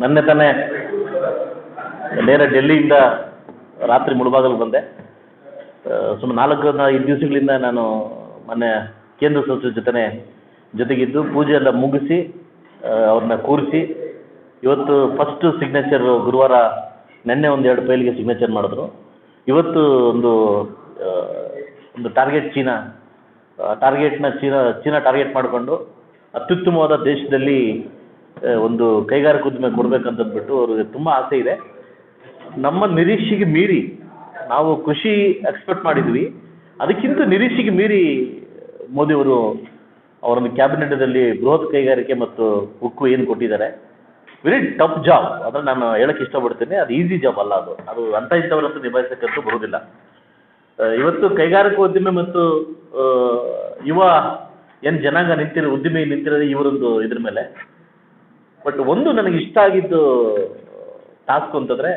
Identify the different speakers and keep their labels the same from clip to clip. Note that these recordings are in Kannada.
Speaker 1: ನನ್ನೆ ತಾನೇ ನೇರ ಡೆಲ್ಲಿಯಿಂದ ರಾತ್ರಿ ಮುಳುಬಾಗಲು ಬಂದೆ. ಸುಮಾರು ನಾಲ್ಕು ಐದು ದಿವಸಗಳಿಂದ ನಾನು ಮೊನ್ನೆ ಕೇಂದ್ರ ಸಚಿವರ ಜೊತೆ ಜೊತೆಗಿದ್ದು. ಪೂಜೆ ಎಲ್ಲ ಮುಗಿಸಿ ಅವ್ರನ್ನ ಕೂರಿಸಿ. ಇವತ್ತು ಫಸ್ಟ್ ಸಿಗ್ನೇಚರ್ ಗುರುವಾರ ನಿನ್ನೆ ಒಂದು ಎರಡು ಫೈಲ್ಗೆ ಸಿಗ್ನೇಚರ್ ಮಾಡಿದ್ರು. ಇವತ್ತು ಒಂದು ಒಂದು ಟಾರ್ಗೆಟ್ ಚೀನಾ ಟಾರ್ಗೆಟ್ನ ಚೀನಾ ಚೀನಾ ಟಾರ್ಗೆಟ್ ಮಾಡಿಕೊಂಡು ಅತ್ಯುತ್ತಮವಾದ ದೇಶದಲ್ಲಿ ಒಂದು ಕೈಗಾರಿಕಾ ಉದ್ದಿಮೆ ಕೊಡ್ಬೇಕಂತ ಬಿಟ್ಟು ಅವ್ರಿಗೆ ತುಂಬ ಆಸೆ ಇದೆ. ನಮ್ಮ ನಿರೀಕ್ಷೆಗೆ ಮೀರಿ ನಾವು ಖುಷಿ ಎಕ್ಸ್ಪೆಕ್ಟ್ ಮಾಡಿದ್ವಿ. ಅದಕ್ಕಿಂತ ನಿರೀಕ್ಷೆಗೆ ಮೀರಿ ಮೋದಿಯವರು ಅವರನ್ನು ಕ್ಯಾಬಿನೆಟ್ದಲ್ಲಿ ಬೃಹತ್ ಕೈಗಾರಿಕೆ ಮತ್ತು ಉಕ್ಕು ಏನು ಕೊಟ್ಟಿದ್ದಾರೆ. ವೆರಿ ಟಫ್ ಜಾಬ್ ಅದನ್ನ ನಾನು ಹೇಳಕ್ಕೆ ಇಷ್ಟಪಡ್ತೇನೆ. ಅದು ಈಸಿ ಜಾಬ್ ಅಲ್ಲ ಅದು. ಅದು ಅಂಥ ಇಂಥವರಂತೂ ನಿಭಾಯಿಸಕ್ಕಂತೂ ಬರೋದಿಲ್ಲ ಇವತ್ತು ಕೈಗಾರಿಕಾ ಉದ್ಯಮ ಮತ್ತು ಯುವ ಏನು ಜನಾಂಗ ನಿಂತಿರೋ ಉದ್ದಿಮೆ ನಿಂತಿರೋದು ಇವರೊಂದು ಇದ್ರ ಮೇಲೆ. ಬಟ್ ಒಂದು ನನಗೆ ಇಷ್ಟ ಆಗಿದ್ದು ಟಾಸ್ಕ್ ಅಂತಂದರೆ,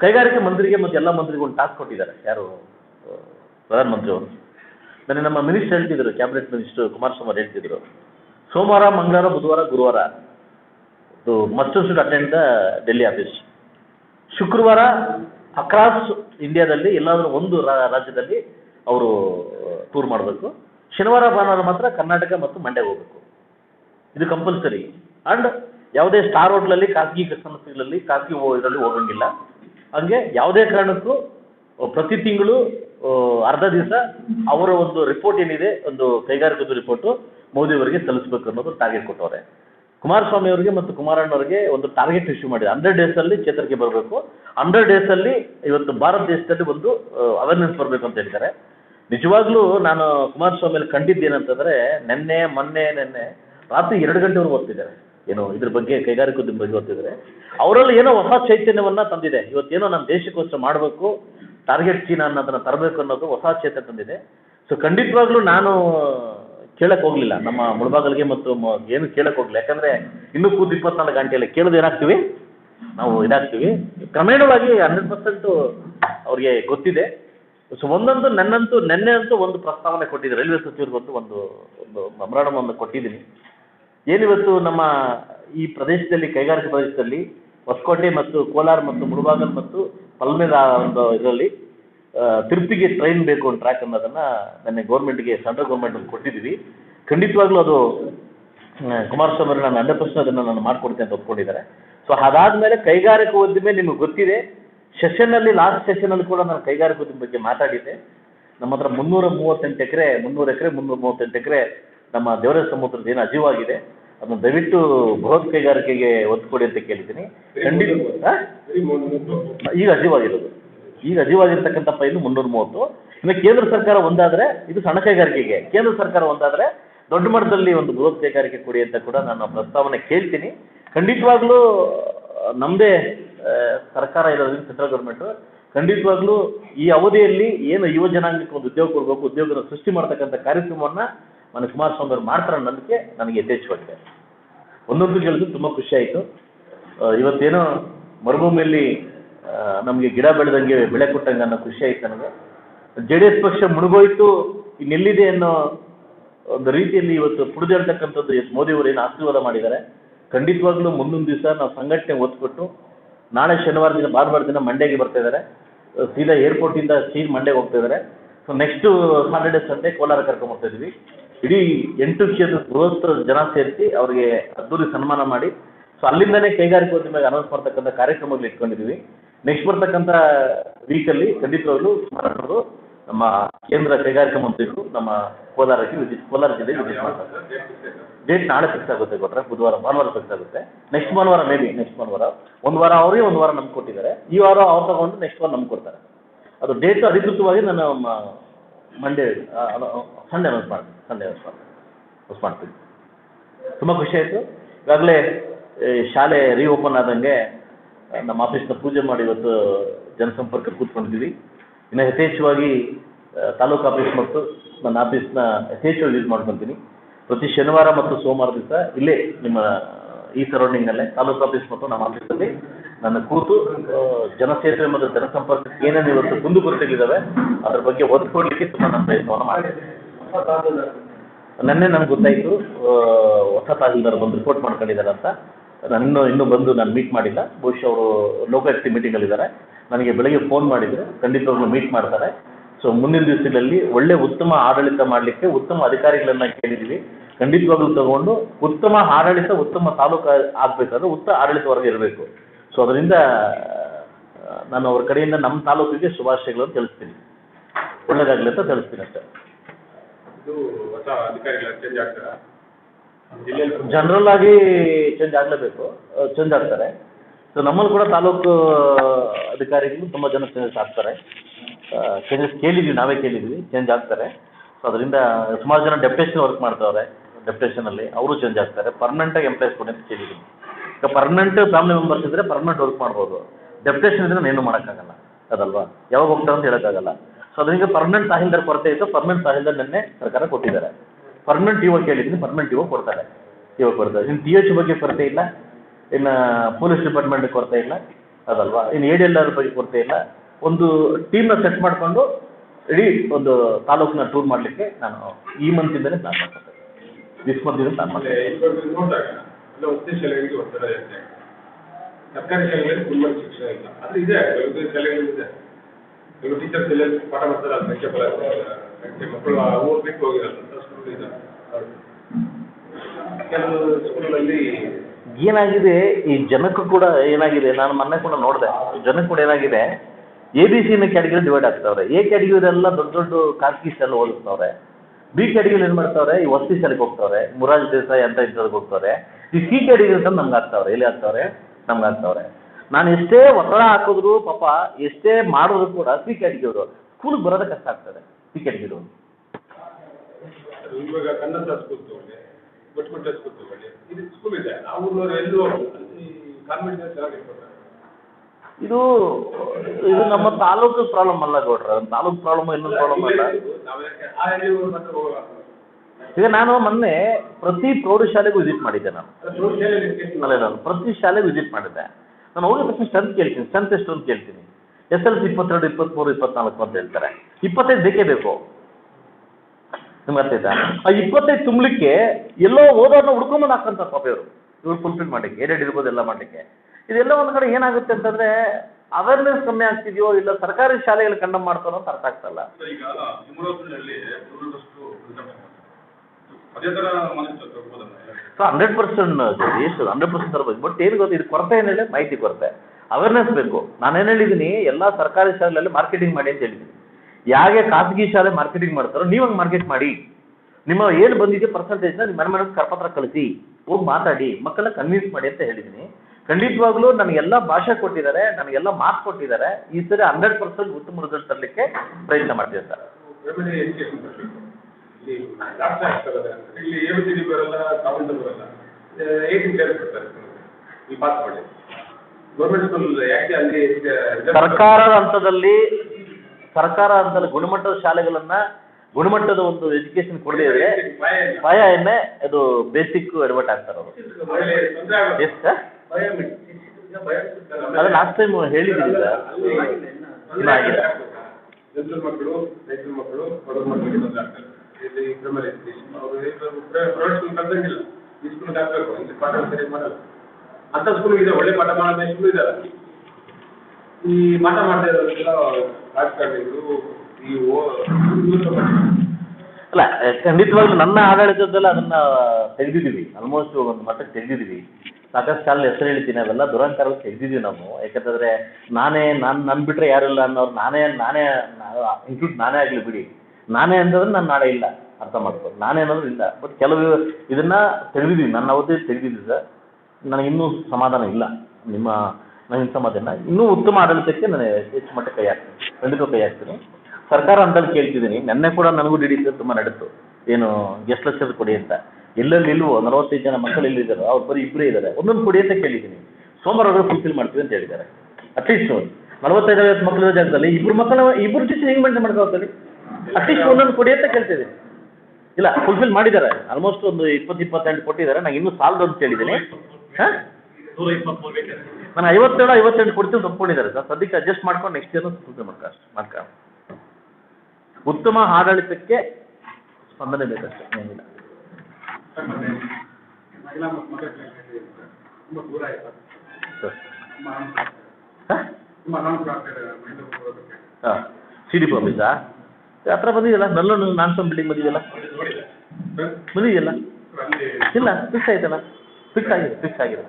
Speaker 1: ಕೈಗಾರಿಕೆ ಮಂತ್ರಿಗೆ ಮತ್ತು ಎಲ್ಲ ಮಂತ್ರಿಗೂ ಒಂದು ಟಾಸ್ಕ್ ಕೊಟ್ಟಿದ್ದಾರೆ. ಯಾರು ಪ್ರಧಾನಮಂತ್ರಿಯವರು ನನಗೆ ನಮ್ಮ ಮಿನಿಸ್ಟರ್ ಹೇಳ್ತಿದ್ರು ಕ್ಯಾಬಿನೆಟ್ ಮಿನಿಸ್ಟರ್ ಕುಮಾರಸ್ವಾಮಿ ಹೇಳ್ತಿದ್ರು, ಸೋಮವಾರ, ಮಂಗಳವಾರ, ಬುಧವಾರ, ಗುರುವಾರ muster must should attend the Delhi office ಶುಕ್ರವಾರ ಅಕ್ರಾಸ್ ಇಂಡಿಯಾದಲ್ಲಿ ಎಲ್ಲಾದರೂ ಒಂದು ರಾಜ್ಯದಲ್ಲಿ ಅವರು ಟೂರ್ ಮಾಡಬೇಕು. ಶನಿವಾರ, ಭಾನುವಾರ ಮಾತ್ರ ಕರ್ನಾಟಕ ಮತ್ತು ಮಂಡ್ಯ ಹೋಗಬೇಕು. ಇದು ಕಂಪಲ್ಸರಿ ಆ್ಯಂಡ್ ಯಾವುದೇ ಸ್ಟಾರ್ ಹೋಟ್ಲಲ್ಲಿ ಖಾಸಗಿ ಸಂಸ್ಥೆಗಳಲ್ಲಿ ಖಾಸಗಿ ಇದರಲ್ಲಿ ಹೋಗಂಗಿಲ್ಲ. ಹಂಗೆ ಯಾವುದೇ ಕಾರಣಕ್ಕೂ ಪ್ರತಿ ತಿಂಗಳು ಅರ್ಧ ದಿವಸ ಅವರ ಒಂದು ರಿಪೋರ್ಟ್ ಏನಿದೆ, ಒಂದು ಕೈಗಾರಿಕದ ರಿಪೋರ್ಟು ಮೋದಿಯವರಿಗೆ ಸಲ್ಲಿಸಬೇಕು ಅನ್ನೋದು ಟಾರ್ಗೆಟ್ ಕೊಟ್ಟವ್ರೆ. ಕುಮಾರಸ್ವಾಮಿ ಅವರಿಗೆ ಮತ್ತು ಕುಮಾರಣ್ಣವರಿಗೆ ಒಂದು ಟಾರ್ಗೆಟ್ ಇಶ್ಯೂ ಮಾಡಿದೆ. ಹಂಡ್ರೆಡ್ ಡೇಸಲ್ಲಿ ಚೇತರಿಕೆ ಬರಬೇಕು. ಹಂಡ್ರೆಡ್ ಡೇಸಲ್ಲಿ ಇವತ್ತು ಭಾರತ ದೇಶದಲ್ಲಿ ಒಂದು ಅವೇರ್ನೆಸ್ ಬರಬೇಕು ಅಂತ ಹೇಳ್ತಾರೆ ನಿಜವಾಗ್ಲೂ ನಾನು ಕುಮಾರಸ್ವಾಮಿಯಲ್ಲಿ ಕಂಡಿದ್ದೇನಂತಂದ್ರೆ, ನಿನ್ನೆ, ಮೊನ್ನೆ, ನಿನ್ನೆ ರಾತ್ರಿ ಎರಡು ಗಂಟೆವರೆಗೂ ಓದ್ತಿದ್ದಾರೆ. ಏನು ಇದ್ರ ಬಗ್ಗೆ ಕೈಗಾರಿಕೋದ್ಯಮ ಬಗ್ಗೆ ಗೊತ್ತಿದ್ರೆ ಅವರಲ್ಲಿ ಏನೋ ಹೊಸ ಚೈತನ್ಯವನ್ನ ತಂದಿದೆ. ಇವತ್ತೇನೋ ನಮ್ಮ ದೇಶಕ್ಕೋಸ್ಕರ ಮಾಡಬೇಕು ಟಾರ್ಗೆಟ್ ಚೀನಾ ಅನ್ನೋದನ್ನ ತರಬೇಕು ಅನ್ನೋದು ಹೊಸ ಚೈತನ್ಯ ತಂದಿದೆ. ಸೊ ಖಂಡಿತವಾಗ್ಲೂ ನಾನು ಕೇಳಕ್ ಹೋಗ್ಲಿಲ್ಲ. ನಮ್ಮ ಮುಳಬಾಗಲಿಗೆ ಮತ್ತು ಏನು ಕೇಳಕ್ ಹೋಗ್ಲಿಲ್ಲ. ಯಾಕಂದ್ರೆ ಇನ್ನೂ ಕೂತು ಇಪ್ಪತ್ನಾಲ್ಕು ಗಂಟೆಯಲ್ಲಿ ಕೇಳೋದು ಏನಾಗ್ತೀವಿ? ನಾವು ಇದಾಗ್ತೀವಿ. ಕ್ರಮೇಣವಾಗಿ ಹಂಡ್ರೆಡ್ ಪರ್ಸೆಂಟ್ ಅವ್ರಿಗೆ ಗೊತ್ತಿದೆ. ಸೊ ಒಂದೊಂದು ನನ್ನಂತೂ, ನೆನ್ನೆ ಅಂತೂ ಒಂದು ಪ್ರಸ್ತಾವನೆ ಕೊಟ್ಟಿದ್ದೆ ರೈಲ್ವೆ ಸಚಿವರಿಗಂತೂ ಒಂದು ಒಂದು ಮೆಮೊರಾಂಡಮ್ ಒಂದು ಕೊಟ್ಟಿದ್ದೀನಿ. ಏನಿವತ್ತು ನಮ್ಮ ಪ್ರದೇಶದಲ್ಲಿ ಕೈಗಾರಿಕಾ ಪ್ರದೇಶದಲ್ಲಿ ಹೊಸಕೋಟೆ ಮತ್ತು ಕೋಲಾರ ಮತ್ತು ಮುಳಬಾಗಲ್ ಮತ್ತು ಪಲ್ಮೆದ ಒಂದು ಇದರಲ್ಲಿ ತಿರುಪ್ತಿಗೆ ಟ್ರೈನ್ ಬೇಕು ಅಂತ ಟ್ರ್ಯಾಕ್ ಅನ್ನೋದನ್ನ ನನ್ನ ಗೌರ್ಮೆಂಟ್ಗೆ ಸೆಂಟ್ರಲ್ ಗೌರ್ಮೆಂಟ್ ಕೊಟ್ಟಿದ್ದೀವಿ. ಖಂಡಿತವಾಗ್ಲೂ ಅದು ಕುಮಾರಸ್ವಾಮಿ ನಾನು ಹಂಡ್ರೆಡ್ ಪರ್ಸೆಂಟ್ ಅದನ್ನು ನಾನು ಮಾಡ್ಕೊಡ್ತೀನಿ ಅಂತ ಒಪ್ಕೊಂಡಿದ್ದಾರೆ. ಸೊ ಅದಾದಮೇಲೆ ಕೈಗಾರಿಕಾ ಉದ್ದಿಮೆ ನಿಮಗೆ ಗೊತ್ತಿದೆ ಸೆಷನ್ನಲ್ಲಿ ಲಾಸ್ಟ್ ಸೆಷನಲ್ಲಿ ಕೂಡ ನಾನು ಕೈಗಾರಿಕಾ ಉದ್ಯಮ ಬಗ್ಗೆ ಮಾತಾಡಿದ್ದೆ. ನಮ್ಮ ಹತ್ರ ಮುನ್ನೂರ ಮೂವತ್ತೆಂಟು ಎಕರೆ, ಮುನ್ನೂರು ಎಕರೆ, ಮುನ್ನೂರ ಮೂವತ್ತೆಂಟು ಎಕರೆ ನಮ್ಮ ದೇವರ ಸಮುದ್ರದ ಏನು ಅಜೀವಾಗಿದೆ ಅದನ್ನು ದಯವಿಟ್ಟು ಬೃಹತ್ ಕೈಗಾರಿಕೆಗೆ ಒತ್ತು ಕೊಡಿ ಅಂತ ಕೇಳಿದ್ದೀನಿ. ಖಂಡಿತ? ಈಗ ಅಜೀವಾಗಿರೋದು. ಈಗ ಅಜೀವಾಗಿರ್ತಕ್ಕಂಥ ಫೈಲು ಮುನ್ನೂರ ಮೂವತ್ತು. ಇನ್ನು ಕೇಂದ್ರ ಸರ್ಕಾರ ಒಂದಾದರೆ ಇದು ಸಣ್ಣ ಕೈಗಾರಿಕೆಗೆ. ಕೇಂದ್ರ ಸರ್ಕಾರ ಒಂದಾದರೆ ದೊಡ್ಡ ಮಟ್ಟದಲ್ಲಿ ಒಂದು ಬೃಹತ್ ಕೈಗಾರಿಕೆ ಕೊಡಿ ಅಂತ ಕೂಡ ನಾನು ಪ್ರಸ್ತಾವನೆ ಕೇಳ್ತೀನಿ. ಖಂಡಿತವಾಗ್ಲೂ ನಮ್ಮದೇ ಸರ್ಕಾರ ಇರೋದ್ರಿಂದ ಸೆಂಟ್ರಲ್ ಗೌರ್ಮೆಂಟು ಖಂಡಿತವಾಗ್ಲೂ ಈ ಅವಧಿಯಲ್ಲಿ ಏನು ಯುವ ಜನಾಂಗಕ್ಕೆ ಒಂದು ಉದ್ಯೋಗ ಕೊಡಬೇಕು ಉದ್ಯೋಗನ ಸೃಷ್ಟಿ ಮಾಡ್ತಕ್ಕಂಥ ಕಾರ್ಯಕ್ರಮವನ್ನು ಮನೆ ಕುಮಾರಸ್ವಾಮಿ ಅವರು ಮಾಡ್ತಾರೆ ನಂಬಿಕೆ ನನಗೆ ಯಥೇಚ್ಛವಾಗಿದೆ. ಒಂದೊಂದು ಕೇಳಿದ್ರು ತುಂಬ ಖುಷಿ ಆಯಿತು. ಇವತ್ತೇನೋ ಮರುಭೂಮಿಯಲ್ಲಿ ನಮಗೆ ಗಿಡ ಬೆಳೆದಂಗೆ ಬೆಳೆ ಕೊಟ್ಟಂಗೆ ಅನ್ನೋ ಖುಷಿ ಆಯ್ತು ನನಗೆ. ಜೆ ಡಿ ಎಸ್ ಪಕ್ಷ ಮುಳುಗೋಯ್ತು ಇನ್ನೆಲ್ಲಿದೆ ಅನ್ನೋ ಒಂದು ರೀತಿಯಲ್ಲಿ ಇವತ್ತು ಪುಡಿದೇಳ್ತಕ್ಕಂಥದ್ದು ಎಸ್ ಮೋದಿಯವರು ಏನು ಆಶೀರ್ವಾದ ಮಾಡಿದ್ದಾರೆ. ಖಂಡಿತವಾಗ್ಲೂ ಮುಂದೊಂದು ದಿವಸ ನಾವು ಸಂಘಟನೆ ಒತ್ಕೊಟ್ಟು, ನಾಳೆ ಶನಿವಾರ ದಿನ, ಭಾನುವಾರ ದಿನ ಮಂಡ್ಯಗೆ ಬರ್ತಾ ಇದ್ದಾರೆ. ಸೀದಾ ಏರ್ಪೋರ್ಟಿಂದ ಸೀದ್ ಮಂಡ್ಯಗೆ ಹೋಗ್ತಾ ಇದ್ದಾರೆ. So next Saturday Sunday Kolar ಕರ್ಕೊಂಡು ಬರ್ತಾ ಇದ್ವಿ. ಇಡೀ ಎಂಟು ಕ್ಷೇತ್ರದ ಬೃಹತ್ ಜನ ಸೇರಿಸಿ ಅವರಿಗೆ ಅದ್ದೂರಿ ಸನ್ಮಾನ ಮಾಡಿ ಸೊ ಅಲ್ಲಿಂದನೇ ಕೈಗಾರಿಕೋದ್ಯಮಿಗೆ ಅನೌನ್ಸ್ ಮಾಡ್ತಕ್ಕಂಥ ಕಾರ್ಯಕ್ರಮಗಳು ಇಟ್ಕೊಂಡಿದ್ದೀವಿ. ನೆಕ್ಸ್ಟ್ ಬರ್ತಕ್ಕಂಥ ವೀಕಲ್ಲಿ ಖಂಡಿತವಾಗ್ಲೂ ಅವರು ನಮ್ಮ ಕೇಂದ್ರ ಕೈಗಾರಿಕಾ ಮಂತ್ರಿಗಳು ನಮ್ಮ ಕೋಲಾರಕ್ಕೆ ವಿಸಿಟ್ ಕೋಲಾರ ಜಿಲ್ಲೆಗೆ ವಿಸಿಟ್ ಮಾಡ್ತಾರೆ. ಡೇಟ್ ನಾಳೆ ಫಿಕ್ಸ್ ಆಗುತ್ತೆ ಕೊಟ್ಟರೆ ಬುಧವಾರ, ಭಾನುವಾರ ಫಿಕ್ಸ್ ಆಗುತ್ತೆ. ನೆಕ್ಸ್ಟ್ ಭಾನುವಾರ ಮೇ ಬಿ ನೆಕ್ಸ್ಟ್ ಭಾನುವಾರ. ಒಂದು ವಾರ ಅವರಿಗೆ ಒಂದು ವಾರ ನಮ್ಗೆ ಕೊಟ್ಟಿದ್ದಾರೆ. ಈ ವಾರ ಅವ್ರು ತಗೊಂಡು ನೆಕ್ಸ್ಟ್ ವಾರ ನಮ್ಗೆ ಕೊಡ್ತಾರೆ. ಅದು ಡೇಟ್ ಅಧಿಕೃತವಾಗಿ ನಾನು ಮಂಡೇ ಸಂಡೇ ಅನೌನ್ಸ್ ಮಾಡ್ತೀನಿ. ಸಂಡೇ ಅನೌನ್ಸ್ ಮಾಡ್ತೀನಿ. ಅನೌನ್ಸ್ ಮಾಡ್ತೀನಿ. ತುಂಬ ಖುಷಿ ಆಯಿತು. ಈಗಾಗಲೇ ಶಾಲೆ ರೀಓಪನ್ ಆದಂಗೆ ಆ, ನಮ್ಮ ಆಫೀಸ್ನ ಪೂಜೆ ಮಾಡಿ ಇವತ್ತು ಜನಸಂಪರ್ಕ ಕೂತ್ಕೊಂಡಿದ್ದೀವಿ ಇನ್ನು ಯಥೇಚ್ಛವಾಗಿ ತಾಲೂಕು ಆಫೀಸ್ ಮತ್ತು ನನ್ನ ಆಫೀಸ್ನ ಯಥೇಚ್ಛವಾಗಿ ಯೂಸ್ ಮಾಡ್ಕೊತೀನಿ. ಪ್ರತಿ ಶನಿವಾರ ಮತ್ತು ಸೋಮವಾರ ದಿವಸ ಇಲ್ಲೇ ನಿಮ್ಮ ಈ ಸರೌಂಡಿಂಗಲ್ಲೇ ತಾಲೂಕು ಆಫೀಸ್ ಮತ್ತು ನಮ್ಮ ಆಫೀಸಲ್ಲಿ ನನ್ನ ಕೂತು ಜನ ಜನಸೇವೆ ಮತ್ತು ಜನಸಂಪರ್ಕ ಏನೇನು ಇವತ್ತು ಕುಂದುಕೊರತೆಗಳಿದ್ದಾವೆ ಅದ್ರ ಬಗ್ಗೆ ಒತ್ತು ತುಂಬಾ ನನ್ನ ಪ್ರಯತ್ನವನ್ನು ಮಾಡಿದ್ದೀನಿ ನೆನ್ನೆ ನಂಗೆ ಗೊತ್ತಾಯಿತು ಹೊಸ ತಹಸೀಲ್ದಾರ್ ಬಂದು ರಿಪೋರ್ಟ್ ಮಾಡ್ಕೊಂಡಿದ್ದಾರೆ ಅಂತ. ನನ್ನ ಇನ್ನೂ ಬಂದು ನಾನು ಮೀಟ್ ಮಾಡಿಲ್ಲ. ಬಹುಶಃ ಅವರು ಲೋಕಾಯುಕ್ತಿ ಮೀಟಿಂಗಲ್ಲಿದ್ದಾರೆ ನನಗೆ ಬೆಳಗ್ಗೆ ಫೋನ್ ಮಾಡಿದ್ರು. ಖಂಡಿತವಾಗ್ಲೂ ಮೀಟ್ ಮಾಡ್ತಾರೆ. ಸೊ ಮುಂದಿನ ದಿವಸಗಳಲ್ಲಿ ಒಳ್ಳೆ ಉತ್ತಮ ಆಡಳಿತ ಮಾಡಲಿಕ್ಕೆ ಉತ್ತಮ ಅಧಿಕಾರಿಗಳನ್ನ ಕೇಳಿದ್ದೀವಿ. ಖಂಡಿತವಾಗ್ಲೂ ತಗೊಂಡು ಉತ್ತಮ ಆಡಳಿತ, ಉತ್ತಮ ತಾಲೂಕು ಆಗ್ಬೇಕಾದ್ರೆ ಉತ್ತಮ ಆಡಳಿತ ವರ್ಗ ಇರಬೇಕು. ಸೊ ಅದರಿಂದ ನಾನು ಅವ್ರ ಕಡೆಯಿಂದ ನಮ್ಮ ತಾಲೂಕಿಗೆ ಶುಭಾಶಯಗಳು ತಿಳಿಸ್ತೀನಿ. ಒಳ್ಳೇದಾಗಲಿ ಅಂತ ತಿಳಿಸ್ತೀನಿ ಅಷ್ಟೇ. ಜನರಲ್ ಆಗಿ ಚೇಂಜ್ ಆಗಲೇಬೇಕು. ಚೇಂಜ್ ಆಗ್ತಾರೆ. ಸೊ ನಮ್ಮಲ್ಲಿ ಕೂಡ ತಾಲೂಕು ಅಧಿಕಾರಿಗಳು ತುಂಬ ಜನ ಚೇಂಜಸ್ ಆಗ್ತಾರೆ. ಚೇಂಜಸ್ ಕೇಳಿದ್ವಿ ನಾವೇ ಕೇಳಿದ್ವಿ ಚೇಂಜ್ ಆಗ್ತಾರೆ. ಸೊ ಅದರಿಂದ ಸುಮಾರು ಜನ ಡೆಪ್ಟೇಷನ್ ವರ್ಕ್ ಮಾಡ್ತಾವ್ರೆ ಡೆಪ್ಟೇಷನಲ್ಲಿ ಅವರು ಚೇಂಜ್ ಆಗ್ತಾರೆ. ಪರ್ಮನೆಂಟಾಗಿ ಎಂಪ್ಲಾಯ್ಸ್ ಕೊಡಿ ಅಂತ ಕೇಳಿದ್ದೀನಿ ಈಗ ಪರ್ಮನೆಂಟ್ ಫ್ಯಾಮಿಲಿ ಮೆಂಬರ್ಸ್ ಇದ್ದರೆ ಪರ್ಮನೆಂಟ್ ವರ್ಕ್ ಮಾಡ್ಬೋದು. ಡೆಪ್ಟೇಷನ್ ಇದ್ರೆ ಏನು ಮಾಡೋಕ್ಕಾಗಲ್ಲ. ಅದಲ್ವಾ? ಯಾವಾಗ ಹೋಗ್ತಾರೆ ಅಂತ ಹೇಳೋಕ್ಕಾಗಲ್ಲ. ಸೊ ಅದರಿಂದ ಪರ್ಮನೆಂಟ್ ತಹಸೀಲ್ದಾರ್ ಕೊರತೆ ಇತ್ತು. ಪರ್ಮನೆಂಟ್ ತಹಸೀಲ್ದಾರ್ ನಿನ್ನೆ ಸರ್ಕಾರ ಕೊಟ್ಟಿದ್ದಾರೆ. ಪರ್ಮನೆಂಟ್ ಇವಾಗ ಕೇಳಿದ್ದೀನಿ. ಪರ್ಮನೆಂಟ್ ಇವಾಗ ಕೊಡ್ತಾರೆ. ಇವಾಗ ಕೊಡ್ತಾರೆ. ಇನ್ನು ಟಿ ಎಚ್ ಬಗ್ಗೆ ಕೊರತೆ ಇಲ್ಲ. ಇನ್ನು ಪೊಲೀಸ್ ಡಿಪಾರ್ಟ್ಮೆಂಟ್ ಕೊರತೆ ಇಲ್ಲ. ಅದಲ್ವಾ? ಇನ್ನು ಎ ಡಿ ಎಲ್ ಆರ್ ಬಗ್ಗೆ ಕೊರತೆ ಇಲ್ಲ. ಒಂದು ಟೀಮ್ನ ಸೆಟ್ ಮಾಡಿಕೊಂಡು ಇಡೀ ಒಂದು ತಾಲೂಕಿನ ಟೂರ್ ಮಾಡಲಿಕ್ಕೆ ನಾನು ಈ ಮಂತಿಂದಲೇ ಪ್ಲಾನ್ ಮಾಡ್ತೀನಿ. ದಿಸ್ ಮಂತಿಂದ ಪ್ಲಾನ್ ಮಾಡ್ತೀನಿ.
Speaker 2: ಎಲ್ಲ ವಸತಿ ಶಾಲೆಗಳಿಗೆ ಒತ್ತಡ ಜಾಸ್ತಿ ಆಗಿದೆ. ಸರ್ಕಾರಿ ಶಾಲೆಗಳಲ್ಲಿ ಗುಣಮಟ್ಟ ಶಿಕ್ಷಣ ಇಲ್ಲ. ಅದು ಇದೆ ಕೆಲವು ಇದೆ. ಕೆಲವು ಟೀಚರ್ಸ್ ಎಲ್ಲ ಪಾಠ ಮಾಡ್ತಾರೆ ಅದು ಸಂಖ್ಯೆ ಬಲ ಸಂಖ್ಯೆ ಮಕ್ಕಳು ಓದ್ಬೇಕು ಹೋಗಿರಲ್ಲ ಅಂತ ಸ್ಕೂಲ್ ಇದೆ. ಕೆಲವು ಸ್ಕೂಲಲ್ಲಿ
Speaker 1: ಏನಾಗಿದೆ, ಈ ಜನಕ್ಕೂ ಕೂಡ ಏನಾಗಿದೆ, ನಾನು ಮೊನ್ನೆ ಕೂಡ ನೋಡಿದೆ, ಜನಕ್ಕೆ ಕೂಡ ಏನಾಗಿದೆ A B C category divide ಆಗ್ತಾವ್ರೆ. A category ಎಲ್ಲ ದೊಡ್ಡ ದೊಡ್ಡ ಖಾಸಗಿ ಶಾಲೆ ಓದಿಸ್ತಾವ್ರೆ ಬಿ ಕ್ಯಾಟಗರಿ ಏನು ಮಾಡ್ತಾವ್ರೆ, ಈ ವಸತಿ ಶಾಲೆಗೆ ಹೋಗ್ತಾವ್ರೆ. ಮುರಾಜ್ ದೇಸಾಯಿ ಅಂತ ಇದ್ದವ್ರಿಗೆ ಹೋಗ್ತಾವ್ರೆ. ಈ ಸಿ ಕ್ಯಾಟಗರಿ ಅಂತ ನಮ್ಗೆ ಆಗ್ತಾವ್ರೆ. ಎಲ್ಲಿ ಆಗ್ತಾವ್ರೆ? ನಮ್ಗೆ ಆಗ್ತಾವ್ರೆ. ನಾನು ಎಷ್ಟೇ ಒತ್ತಡ ಹಾಕಿದ್ರು ಪಾಪ ಎಷ್ಟೇ ಮಾಡಿದ್ರು ಕೂಡ ಸಿ ಕ್ಯಾಟಗರಿಯವರು ಸ್ಕೂಲ್ ಬರೋದೇ ಕಷ್ಟ ಆಗ್ತದೆ. ಸಿ ಕ್ಯಾಟಗರಿಯವರು
Speaker 2: ಇವಾಗ ಕನ್ನಡ ಸ್ಕೂಲ್ ತಗೊಳ್ಳಿ ಬಟ್ಮಟ್ಟ ಸ್ಕೂಲ್ ತಗೊಳ್ಳಿ ಇದು ಸ್ಕೂಲ್ ಇದೆ. ಆ ಊರ್ನವ್ರು ಎಲ್ಲೂ ಅಲ್ಲಿ ಕಾನ್ವೆಂಟ್ ಚೆನ್ನಾಗಿರ್ತಾರೆ
Speaker 1: ಇದು ಇದು ನಮ್ಮ ತಾಲೂಕು ಪ್ರಾಬ್ಲಮ್ ಅಲ್ಲ ಗೌಡ್ರ. ತಾಲೂಕು ಪ್ರಾಬ್ಲಮ್ ಇನ್ನೊಂದು ಪ್ರಾಬ್ಲಮ್ ಅಲ್ಲ. ಈಗ ನಾನು ಮೊನ್ನೆ ಪ್ರತಿ ಪ್ರೌಢಶಾಲೆಗೂ ವಿಸಿಟ್ ಮಾಡಿದ್ದೆ ನಾನು. ಅಲ್ಲ ನಾನು ಪ್ರತಿ ಶಾಲೆಗೆ ವಿಸಿಟ್ ಮಾಡಿದ್ದೆ. ನಾನು ಹೋಗಿದ ತಕ್ಷಣ ಸ್ಟ್ರೆಂತ್ ಕೇಳ್ತೀನಿ ಸ್ಟ್ರೆಂತ್ ಎಷ್ಟು ಅಂತ ಕೇಳ್ತೀನಿ. ಎಸ್ ಎಲ್ ಸಿ ಇಪ್ಪತ್ತೆರಡು, ಇಪ್ಪತ್ತ್ಮೂರು, ಇಪ್ಪತ್ನಾಲ್ಕು ಅಂತ ಹೇಳ್ತಾರೆ. ಇಪ್ಪತ್ತೈದು ಬೇಕೇ ಬೇಕು. ನಿಮ್ಗೆ ಅರ್ಥ ಆಯ್ತಾ ಆ ಇಪ್ಪತ್ತೈದು ತುಂಬಲಿಕ್ಕೆ ಎಲ್ಲೋ ಓದೋರ್ನ ಹುಡ್ಕೊಂಬಂದು ಹಾಕಂತ ಪಾಪ ಇವರು. ಇವ್ರು ಫುಲ್ಫಿಲ್ ಮಾಡಲಿಕ್ಕೆ ಏಡೆಡ್ ಇರ್ಬೋದು ಎಲ್ಲ ಮಾಡಲಿಕ್ಕೆ. ಇದೆಲ್ಲ ಒಂದು ಕಡೆ ಏನಾಗುತ್ತೆ ಅಂತಂದ್ರೆ ಅವೇರ್ನೆಸ್ ಕಮ್ಮಿ ಆಗ್ತಿದೆಯೋ ಇಲ್ಲ ಸರ್ಕಾರಿ ಶಾಲೆಗಳು ಕಂಡಮ್ ಮಾಡ್ತಾರೋ ಅಂತ ಅರ್ಥ ಆಗ್ತಲ್ಲ ಸೊ ಹಂಡ್ರೆಡ್ ಪರ್ಸೆಂಟ್ ಎಷ್ಟು ಹಂಡ್ರೆಡ್ ಪರ್ಸೆಂಟ್ ತರಬೇಕು. ಬಟ್ ಏನು ಗೊತ್ತು ಇದು ಕೊರತೆ ಏನಿಲ್ಲ ಮಾಹಿತಿ ಕೊರತೆ. ಅವೇರ್ನೆಸ್ ಬೇಕು. ನಾನೇನು ಹೇಳಿದ್ದೀನಿ ಎಲ್ಲ ಸರ್ಕಾರಿ ಶಾಲೆಗಳಲ್ಲಿ ಮಾರ್ಕೆಟಿಂಗ್ ಮಾಡಿ ಅಂತ ಹೇಳಿದ್ದೀನಿ ಯಾಕೆ ಖಾಸಗಿ ಶಾಲೆ ಮಾರ್ಕೆಟಿಂಗ್ ಮಾಡ್ತಾರೋ ನೀವು ಹಂಗೆ ಮಾರ್ಕೆಟ್ ಮಾಡಿ. ನಿಮ್ಮ ಏನು ಬಂದಿದೆ ಪರ್ಸೆಂಟೇಜ್ನ ನಿಮ್ಮ ಮನೆ ಮನೆ ಕರಪತ್ರ ಕಳಿಸಿ. ಹೋಗಿ ಮಾತಾಡಿ. ಮಕ್ಕಳನ್ನ ಕನ್ವಿನ್ಸ್ ಮಾಡಿ ಅಂತ ಹೇಳಿದ್ದೀನಿ ಖಂಡಿತವಾಗ್ಲೂ ನನಗೆಲ್ಲ ಭಾಷೆ ಕೊಟ್ಟಿದ್ದಾರೆ ನನಗೆಲ್ಲ ಮಾರ್ಕ್ಸ್ ಕೊಟ್ಟಿದ್ದಾರೆ. ಈ ಸರಿ ಹಂಡ್ರೆಡ್ ಪರ್ಸೆಂಟ್ ಉತ್ತಮ ರಿಸಲ್ಟ್ ತರಲಿಕ್ಕೆ ಪ್ರಯತ್ನ ಮಾಡ್ತೀವಿ ಸರ್.
Speaker 2: ಇಲ್ಲಿ ಜಾಸ್ತಿ ಆಗ್ತದೆ ಇಲ್ಲಿ ಎ ಬಿ ಸಿ ಡಿ ಬರಲ್ಲ. ಕಾಮನ್ ಬರಲ್ಲ ಏಯ್ಟೀನ್ ಕ್ಲಾಸ್ ಬರ್ತಾರೆ ಈ ಪಾಸ್ ಮಾಡಿ. ಗೌರ್ಮೆಂಟ್ ಸ್ಕೂಲ್ ಯಾಕೆ ಅಲ್ಲಿ
Speaker 1: ಸರ್ಕಾರದ ಹಂತದಲ್ಲಿ ಸರ್ಕಾರ ಹಂತದಲ್ಲಿ ಗುಣಮಟ್ಟದ ಶಾಲೆಗಳನ್ನ ಗುಣಮಟ್ಟದ ಒಂದು ಎಜುಕೇಶನ್ ಕೊಡದೇ ಇದು ಬೇಸಿಕ್ ಅಡ್ವರ್ಟ್ ಆಗ್ತಾರೆ ಅವರು. ಸರ್
Speaker 2: ಬಿಡ್ತಾರೆ.
Speaker 1: ಅದು ಲಾಸ್ಟ್ ಟೈಮ್ ಹೇಳಿದ್ದೀನಿ ಸರ್
Speaker 2: ಅಲ್ಲಿ
Speaker 1: ಇನ್ನೂ ಆಗಿಲ್ಲ.
Speaker 2: ರೈತರ ಮಕ್ಕಳು ರೈತರ ಮಕ್ಕಳು ಇಲ್ಲಿ ಪ್ರೈಮರಿ ಎಜುಕೇಶನ್ ಅವರು ಪ್ರೈವೇಟ್ ಸ್ಕೂಲ್ ಕಲ್ತಂಗಿಲ್ಲ ಈ ಸ್ಕೂಲ್ ಹಾಕ್ಬೇಕು. ಇಲ್ಲಿ ಪಾಠ ಸರಿ ಮಾಡಲ್ಲ. ಅಂತ ಸ್ಕೂಲ್ ಇದೆ. ಒಳ್ಳೆ ಪಾಠ ಮಾಡೋ ಸ್ಕೂಲ್ ಇದಾರೆ ಈ ಪಾಠ ಮಾಡದೇ ಇರೋದೆಲ್ಲ ರಾಜಕಾರಣಿಗಳು ಈ ಓ
Speaker 1: ಅಲ್ಲ, ಖಂಡಿತವಾಗ್ಲೂ ನನ್ನ ಆಡಳಿತದಲ್ಲಿ ಅದನ್ನ ತೆಗೆದಿದ್ದೀವಿ. ಆಲ್ಮೋಸ್ಟ್ ಒಂದು ಮಟ್ಟಕ್ಕೆ ತೆಗೆದಿದ್ದೀವಿ. ಸಾಕಷ್ಟು ಕಾಲ ಹೆಸರು ಹೇಳ್ತೀನಿ ಅವೆಲ್ಲ ದುರಂಕಾರಗಳು ತೆಗೆದಿದ್ದೀವಿ ನಾವು. ಯಾಕಂತಂದ್ರೆ ನಾನೇ, ನಾನು ನನ್ನ ಬಿಟ್ರೆ ಯಾರಿಲ್ಲ ಅನ್ನೋರು ನಾನೇ ನಾನೇ ಇನ್ಕ್ಲೂಡ್ ನಾನೇ ಆಗಲಿ ಬಿಡಿ. ನಾನೇ ಅಂತಂದ್ರೆ ನಾನು ನಾಳೆ ಇಲ್ಲ, ಅರ್ಥ ಮಾಡ್ಕೋ. ನಾನೇ ಅನ್ನೋದು ಇಲ್ಲ. ಬಟ್ ಕೆಲವು ಇದನ್ನ ತೆಗೆದಿದ್ದೀನಿ ನನ್ನ ಅವಧಿ ತಿಳಿದಿದ್ದೀನಿ ಸರ್. ನನಗೆ ಇನ್ನೂ ಸಮಾಧಾನ ಇಲ್ಲ. ನಿಮ್ಮ, ನನ್ನ ಸಮಾಧಾನ. ಇನ್ನೂ ಉತ್ತಮ ಆಡಳಿತಕ್ಕೆ ನಾನು ಹೆಚ್ಚು ಮಟ್ಟ ಕೈ ಹಾಕ್ತೀನಿ. ಖಂಡಿತ ಕೈ ಹಾಕ್ತೀನಿ. ಸರ್ಕಾರ ಅಂತ ಕೇಳ್ತಿದ್ದೀನಿ. ನೆನ್ನೆ ಕೂಡ ನನಗೂ ಡಿ ಡಿ ತುಂಬ ನಡೆತು. ಏನು ಎಷ್ಟು ಲಕ್ಷದ ಕೊಡಿ ಅಂತ. ಎಲ್ಲೆಲ್ಲಿ ಇಲ್ವೋ, ನಲವತ್ತೈದು ಜನ ಮಕ್ಕಳು ಎಲ್ಲಿದ್ದಾರೆ, ಅವ್ರು ಬರೀ ಇಬ್ಬರೇ ಇದ್ದಾರೆ. ಒಂದೊಂದು ಕೊಡಿ ಅಂತ ಕೇಳಿದ್ದೀನಿ. ಸೋಮವಾರ ಫುಲ್ಫಿಲ್ ಮಾಡ್ತೀವಿ ಅಂತ ಹೇಳಿದ್ದಾರೆ. ಅಟ್ಲೀಸ್ಟ್ ನಲವತ್ತೈದು ಐವತ್ತು ಮಕ್ಕಳ ಜಾಗದಲ್ಲಿ ಇಬ್ಬರು ಮಕ್ಕಳು ಇಬ್ಬರು ಟೀಚರ್ ಹೆಂಗೆ ಮೇಂಟೈನ್ ಮಾಡ್ಕೋತಾರೆ ಅಟ್ಲೀಸ್ಟ್ ಒಂದೊಂದು ಕೊಡಿ ಅಂತ ಕೇಳ್ತಿದೆ ಇಲ್ಲ ಫುಲ್ಫಿಲ್ ಮಾಡಿದ್ದಾರೆ. ಆಲ್ಮೋಸ್ಟ್ ಒಂದು ಇಪ್ಪತ್ತು ಇಪ್ಪತ್ತೆಂಟು ಕೊಟ್ಟಿದ್ದಾರೆ ನಾನು ಇನ್ನೂ ಸಾಲದು ಅಂತ ಹೇಳಿದ್ದೀನಿ ಹಾಂ? ನಾನು ಐವತ್ತೇಳು ಐವತ್ತೆಂಟು ಕೊಡ್ತೀನಿ ಒಪ್ಕೊಂಡಿದ್ದಾರೆ ಸರ್. ಸದ್ಯಕ್ಕೆ ಅಡ್ಜಸ್ಟ್ ಮಾಡ್ಕೊಂಡು ನೆಕ್ಸ್ಟ್ ಇಯರ್ ಫುಲ್ಫಿಲ್ ಮಾಡ್ಕ ಮಾಡ್ಕ ಉತ್ತಮ ಆಡಳಿತಕ್ಕೆ ಸ್ಪಂದನೆ ಬೇಕಷ್ಟೇ. ಏನಿಲ್ಲ. ಹಾಂ?
Speaker 2: ತುಂಬ ಅನಾಹುತ ಆಗ್ತದೆ ಮೈಸೂರು ಹೋಗೋದಕ್ಕೆ
Speaker 1: ಸಿ ಡಿ ಪಿ ಆಫೀಸಾ ಹತ್ರ ಬಂದಿದೆಯಲ್ಲ ನಲ್ಲೂರು ನಾನ್ಸಮ್ ಬಿಲ್ಡಿಂಗ್ ಬಂದಿದೆಯಲ್ಲ? ಬಂದಿದೆಯಲ್ಲ? ಇಲ್ಲ ಫಿಕ್ಸ್ ಆಯ್ತಲ್ಲ? ಫಿಕ್ಸ್ ಆಗಿದೆ ಫಿಕ್ಸ್ ಆಗಿದೆ.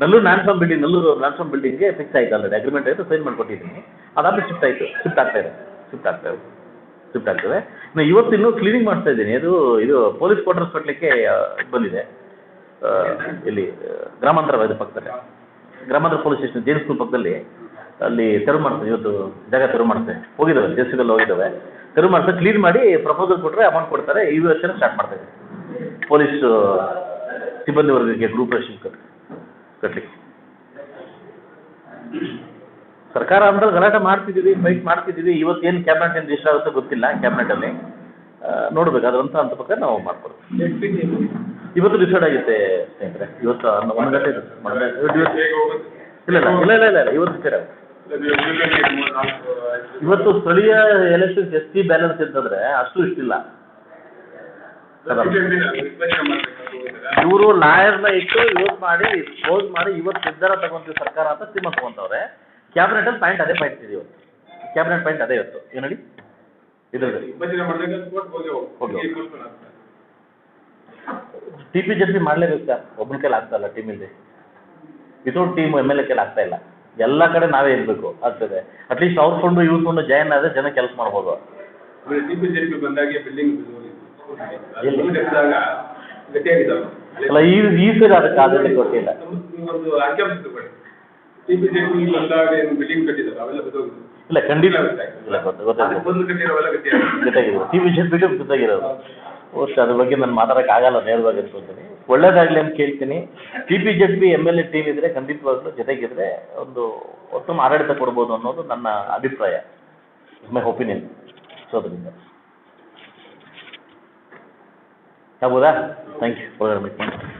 Speaker 1: ನಲ್ಲೂರು ನಾನ್ಸಮ್ ಬಿಲ್ಡಿಂಗ್ ನಲ್ಲೂರು ನಾನ್ಸಮ್ ಬಿಲ್ಡಿಂಗ್ಗೆ ಫಿಕ್ಸ್ ಆಯ್ತು ಆಲ್ರೆಡಿ ಅಗ್ರಿಮೆಂಟ್ ಆಯಿತು ಸೈನ್ ಮಾಡ್ಕೊಟ್ಟಿದ್ದೀನಿ. ಅದಾದ್ರೆ ಶಿಫ್ಟ್ ಆಯಿತು. ಶಿಫ್ಟ್ ಆಗ್ತಾ ಇದೆ. ಶಿಫ್ಟ್ ಆಗ್ತಾ ಇದೆ. ಶಿಫ್ಟ್ ಆಗ್ತದೆ. ನಾನು ಇವತ್ತು ಕ್ಲೀನಿಂಗ್ ಮಾಡ್ತಾ ಇದ್ದೀನಿ. ಅದು, ಇದು ಪೊಲೀಸ್ ಕ್ವಾರ್ಟರ್ಸ್ ಕಟ್ಟಲಿಕ್ಕೆ ಬಂದಿದೆ. ಇಲ್ಲಿ ಗ್ರಾಮಾಂತರ ಇದು ಪಕ್ಕದಲ್ಲಿ. ಗ್ರಾಮಾಂತರ ಪೊಲೀಸ್ ಸ್ಟೇಷನ್ ಜೇನು ಸ್ಕೂಲ್ ಪಕ್ಕದಲ್ಲಿ. ಅಲ್ಲಿ ತೆರವು ಮಾಡ್ತೇನೆ ಇವತ್ತು ಜಾಗ ತೆರವು ಮಾಡ್ತೇನೆ ಹೋಗಿದ್ದಾವೆ ಜೆ ಸಿ ಹೋಗಿದ್ದಾವೆ. ತೆರವು ಮಾಡ್ತಾರೆ ಕ್ಲೀನ್ ಮಾಡಿ ಪ್ರಪೋಸಲ್ ಕೊಟ್ಟರೆ ಅಮೌಂಟ್ ಕೊಡ್ತಾರೆ. ಈ ವರ್ಷನೇ ಸ್ಟಾರ್ಟ್ ಮಾಡ್ತಾ ಇದ್ದೀವಿ ಪೊಲೀಸ್ ಸಿಬ್ಬಂದಿ ವರ್ಗಕ್ಕೆ ಗ್ರೂಪ್ ರೇಷನ್ ಕಟ್ ಕಟ್ಟಲಿಕ್ಕೆ ಸರ್ಕಾರ ಅಂದ್ರೆ ಗಲಾಟೆ ಮಾಡ್ತಿದ್ದೀವಿ ಫೈಟ್ ಮಾಡ್ತಿದ್ದೀವಿ ಏನು ಕ್ಯಾಬಿನೆಟ್ ಏನು ರಿಜಿಸ್ಟರ್ ಆಗುತ್ತೆ ಗೊತ್ತಿಲ್ಲ ಕ್ಯಾಬಿನೆಟಲ್ಲಿ ನೋಡ್ಬೇಕು. ಅದಂತ ಅಂತ ಪಕ್ಕ ನಾವು ಮಾಡ್ಕೊಡ್ತೀವಿ. ಇವತ್ತು ಡಿಸೈಡ್ ಆಗುತ್ತೆ ಸ್ನೇಹಿತರೆ. ಇವತ್ತು ಒಂದು ಗಂಟೆ ಇಲ್ಲ ಇಲ್ಲ ಇಲ್ಲ ಇಲ್ಲ ಇಲ್ಲ ಇವತ್ತು ಡಿಸೈಡ್ ಆಗುತ್ತೆ. ಇವತ್ತು ಸ್ಥಳೀಯ ಎಲೆಕ್ಷನ್ಸ್ ಎಸ್ ಟಿ ಬ್ಯಾಲೆನ್ಸ್ ಇದ್ದಂದ್ರೆ ಅಷ್ಟು ಇಷ್ಟಿಲ್ಲ. ಇವರು ಲಾಯರ್ನ ಇಟ್ಟು ಯೂಸ್ ಮಾಡಿ ಕ್ಲೋಸ್ ಮಾಡಿ ಇವತ್ತು ನಿರ್ಧಾರ ತಗೊಂತೀವಿ ಸರ್ಕಾರ ಅಂತ ತೀರ್ಮಾನ ತಗೊಂತವ್ರೆ. ಕ್ಯಾಬಿನೆಟ್ ಅಲ್ಲಿ ಪಾಯಿಂಟ್ ಅದೇ ಪಾಯಿಂಟ್ ಇದೆ ಇವತ್ತು. ಕ್ಯಾಬಿನೆಟ್ ಪಾಯಿಂಟ್ ಅದೇ ಇವತ್ತು. ಏನು ಹೇಳಿ. ಟಿ ಪಿ ಜಡ್ಪಿ ಮಾಡಲೇಬೇಕು ಸರ್. ಒಬ್ಬನ ಕೈಲಿ ಆಗ್ತಾ ಇಲ್ಲ ಟೀಮ್ ಇಲ್ಲದೆ without team M L A ಕೈಲಿ ಆಗ್ತಾ ಇಲ್ಲ. ಎಲ್ಲ ಕಡೆ ನಾವೇ ಇರಬೇಕು ಆಗ್ತದೆ. ಅಟ್ಲೀಸ್ಟ್ ಅವ್ರ ಫಂಡು ಇವ್ರ ಫಂಡು ಜಾಯಿನ್ ಆದ್ರೆ ಜನ ಕೆಲಸ ಮಾಡ್ಬೋದು.
Speaker 2: ಪಿ ಜೆ ಪಿ
Speaker 1: ಅಲ್ಲ ಈ ಈ ಸರಿ ಅದಕ್ಕೆ ಆದ್ಯತೆ ಕೊಟ್ಟಿಲ್ಲ
Speaker 2: ಪಿ ಜೆ ಪಿ
Speaker 1: ಇಲ್ಲ ಖಂಡಿತ. ಇಲ್ಲ ಗೊತ್ತಾಗಿದೆ
Speaker 2: ಬಂದು ಕಟ್ಟಿರೋವೆಲ್ಲ ಗಟ್ಟಿಯಾಗಿದೆ
Speaker 1: ಜೊತೆಗಿರೋದು ಟಿ ಅದ್ರ ಬಗ್ಗೆ ನಾನು ಮಾತಾಡಕ್ ಆಗಲ್ಲ ನೇರವಾಗಿ ಅನ್ಕೊತೀನಿ. ಒಳ್ಳೇದಾಗಲಿ ಅಂತ ಕೇಳ್ತೀನಿ. T P Z P M L A team ಇದ್ರೆ ಖಂಡಿತವಾಗ್ಲೂ ಜೊತೆಗಿದ್ರೆ ಒಂದು ಉತ್ತಮ ಆಡಳಿತ ಕೊಡ್ಬೋದು ಅನ್ನೋದು ನನ್ನ ಅಭಿಪ್ರಾಯ. ಮೈ ಒಪಿನಿಯನ್ ಸೊ ಅದರಿಂದ. ಆಗ್ಬೋದಾ? Thank you